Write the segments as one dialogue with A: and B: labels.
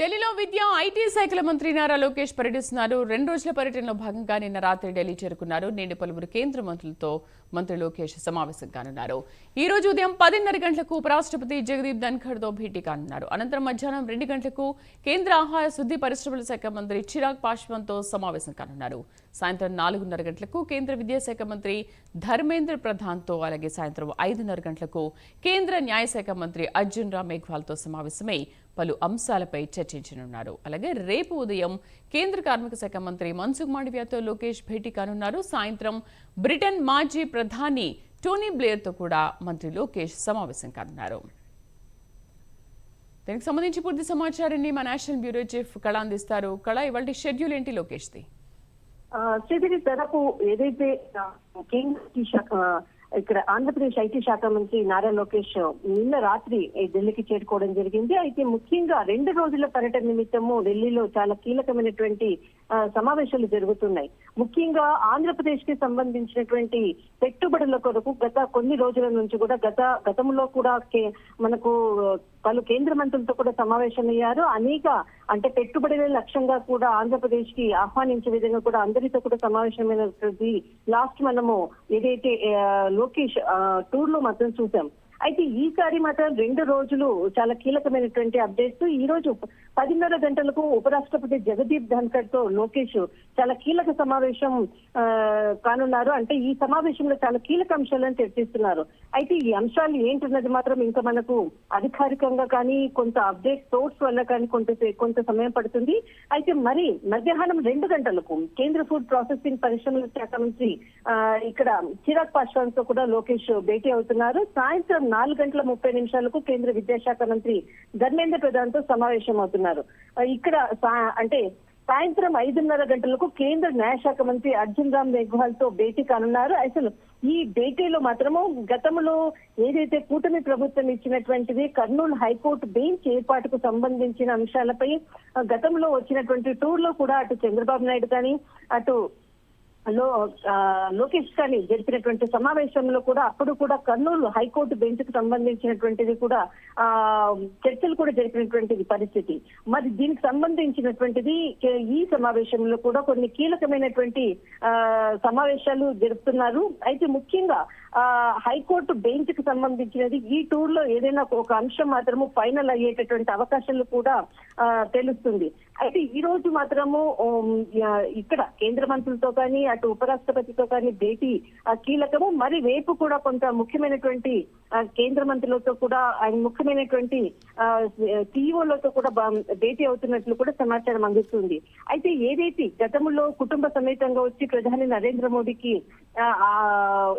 A: ఢిల్లీలో విద్య ఐటీ శాఖల మంత్రి నారా లోకేష్ పర్యటిస్తున్నారు. రెండు రోజుల పర్యటనలో భాగంగా నిన్న రాత్రి ఢిల్లీ చేరుకున్నారు. నేడు పలువురు కేంద్ర మంత్రులతో మంత్రి లోకేష్ సమావేశం కానున్నారు ఈ రోజు ఉదయం పదిన్నర గంటలకు ఉపరాష్ట్రపతి జగదీప్ ధన్ఖడ్తో భేటీ కానున్నారు. అనంతరం మధ్యాహ్నం రెండు గంటలకు కేంద్ర ఆహార శుద్ధి పరిశ్రమల శాఖ మంత్రి చిరాగ్ పాశ్వాన్తో సమావేశం కానున్నారు. సాయంత్రం నాలుగున్నర గంటలకు కేంద్ర విద్యాశాఖ మంత్రి ధర్మేంద్ర ప్రధాన్తో అలాగే సాయంత్రం ఐదున్నర గంటలకు కేంద్ర న్యాయశాఖ మంత్రి అర్జున్ రామ్ మేఘ్వాల్తో సమావేశమై పలు అంశాలపై చర్చించనున్నారు. అలాగే రేపు ఉదయం కేంద్ర కార్మిక శాఖ మంత్రి మన్సుఖ్ మాండవ్యతో లోకేష్ భేటీ కానున్నారు. సాయంత్రం బ్రిటన్ మాజీ ప్రధాని టోనీ బ్లేయర్తో కూడా మంత్రి లోకేష్ సమావేశం కానున్నారు. దీనికి సంబంధించి పూర్తి సమాచారాన్ని మా నేషనల్ బ్యూరో చీఫ్ కళ అందిస్తారు. కళ ఇవాళ షెడ్యూల్ ఏంటి లోకేష్ది?
B: ఆ, ధరకు ఏదైతే కేంద్ర శాఖ ఆ, ఇక్కడ ఆంధ్రప్రదేశ్ ఐటీ శాఖ మంత్రి నారా లోకేష్ నిన్న రాత్రి ఢిల్లీకి చేరుకోవడం జరిగింది. అయితే ముఖ్యంగా రెండు రోజుల పర్యటన నిమిత్తము ఢిల్లీలో చాలా కీలకమైనటువంటి సమావేశాలు జరుగుతున్నాయి. ముఖ్యంగా ఆంధ్రప్రదేశ్కి సంబంధించినటువంటి పెట్టుబడుల కొరకు గత కొన్ని రోజుల నుంచి కూడా గత గతంలో కూడా మనకు పలు కేంద్ర మంత్రులతో కూడా సమావేశమయ్యారు. అనేక అంటే పెట్టుబడుల లక్ష్యంగా కూడా ఆంధ్రప్రదేశ్కి ఆహ్వానించే విధంగా కూడా అందరితో కూడా సమావేశమైనటువంటి లాస్ట్ మనము ఏదైతే ఆ, లోకేష్ టూర్లో మాత్రం చూసాం. అయితే ఈసారి మాత్రం రెండు రోజులు చాలా కీలకమైనటువంటి అప్డేట్స్. ఈ రోజు పదిన్నర గంటలకు ఉపరాష్ట్రపతి జగదీప్ ధన్కర్తో లోకేష్ చాలా కీలక సమావేశం ఆ, కానున్నారు. అంటే ఈ సమావేశంలో చాలా కీలక అంశాలను చర్చిస్తున్నారు. అయితే ఈ అంశాలు ఏంటన్నది మాత్రం ఇంకా మనకు అధికారికంగా కానీ కొంత అప్డేట్ సోర్స్ వల్ల కానీ కొంత కొంత సమయం పడుతుంది. అయితే మరి మధ్యాహ్నం రెండు గంటలకు కేంద్ర ఫుడ్ ప్రాసెసింగ్ పరిశ్రమల శాఖ మంత్రి ఇక్కడ చిరాగ్ పాశ్వాన్తో కూడా లోకేష్ భేటీ అవుతున్నారు. సాయంత్రం నాలుగు గంటల ముప్పై నిమిషాలకు కేంద్ర విద్యాశాఖ మంత్రి ధర్మేంద్ర ప్రధాన్తో సమావేశం అవుతున్నారు ఇక్కడ అంటే సాయంత్రం ఐదున్నర గంటలకు కేంద్ర న్యాయశాఖ మంత్రి అర్జున్ రామ్ మేఘ్వాల్తో భేటీ కానున్నారు. అసలు ఈ భేటీలో మాత్రము గతంలో ఏదైతే కూటమి ప్రభుత్వం ఇచ్చినటువంటిది కర్నూలు హైకోర్టు బెంచ్ ఏర్పాటుకు సంబంధించిన అంశాలపై గతంలో వచ్చినటువంటి టూర్లో కూడా అటు చంద్రబాబు నాయుడు కానీ అటు లో ఆ, లోకేష్ గారి జరిపినటువంటి సమావేశంలో కూడా అప్పుడు కూడా కర్నూలు హైకోర్టు బెంచ్కు సంబంధించినటువంటిది కూడా ఆ చర్చలు కూడా జరిపినటువంటిది పరిస్థితి. మరి దీనికి సంబంధించినటువంటిది ఈ సమావేశంలో కూడా కొన్ని కీలకమైనటువంటి ఆ సమావేశాలు జరుపుతున్నారు. అయితే ముఖ్యంగా హైకోర్టు బెంచ్కి సంబంధించినది ఈ టూర్లో ఏదైనా ఒక అంశం మాత్రము ఫైనల్ అయ్యేటటువంటి అవకాశాలు కూడా ఆ, తెలుస్తుంది అయితే ఈ రోజు మాత్రము ఇక్కడ కేంద్ర మంత్రులతో కానీ అటు ఉపరాష్ట్రపతితో కానీ భేటీ కీలకము మరి రేపు కూడా కొంత ముఖ్యమైనటువంటి కేంద్ర మంత్రులతో కూడా ఆయన ముఖ్యమైనటువంటి సిఇఓలతో కూడా భేటీ అవుతున్నట్లు కూడా సమాచారం అందిస్తుంది అయితే ఏదైతే గతంలో కుటుంబ సమేతంగా వచ్చి ప్రధాని నరేంద్ర మోడీకి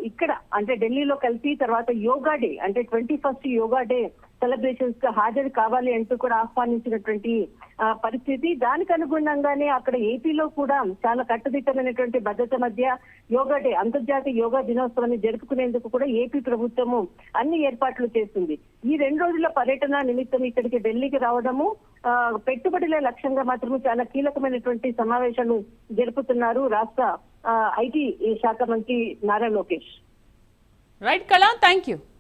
B: ఇక్కడ అంటే ఢిల్లీలో కలిసి తర్వాత యోగా డే అంటే ట్వంటీ ఫస్ట్ యోగా డే సెలబ్రేషన్స్కి హాజరు కావాలి అంటూ కూడా ఆహ్వానించినటువంటి ఆ, పరిస్థితి. దానికి అనుగుణంగానే అక్కడ ఏపీలో కూడా చాలా కట్టుదిట్టమైనటువంటి భద్రత మధ్య యోగా డే అంతర్జాతీయ యోగా దినోత్సవాన్ని జరుపుకునేందుకు కూడా ఏపీ ప్రభుత్వము అన్ని ఏర్పాట్లు చేస్తుంది. ఈ రెండు రోజుల పర్యటన నిమిత్తం ఇక్కడికి ఢిల్లీకి రావడము ఆ, పెట్టుబడుల లక్ష్యంగా మాత్రమే చాలా కీలకమైనటువంటి సమావేశాలు జరుపుతున్నారు రాష్ట్ర ఐటీ శాఖ మంత్రి నారా లోకేష్.
A: రైట్ కళ థ్యాంక్ యూ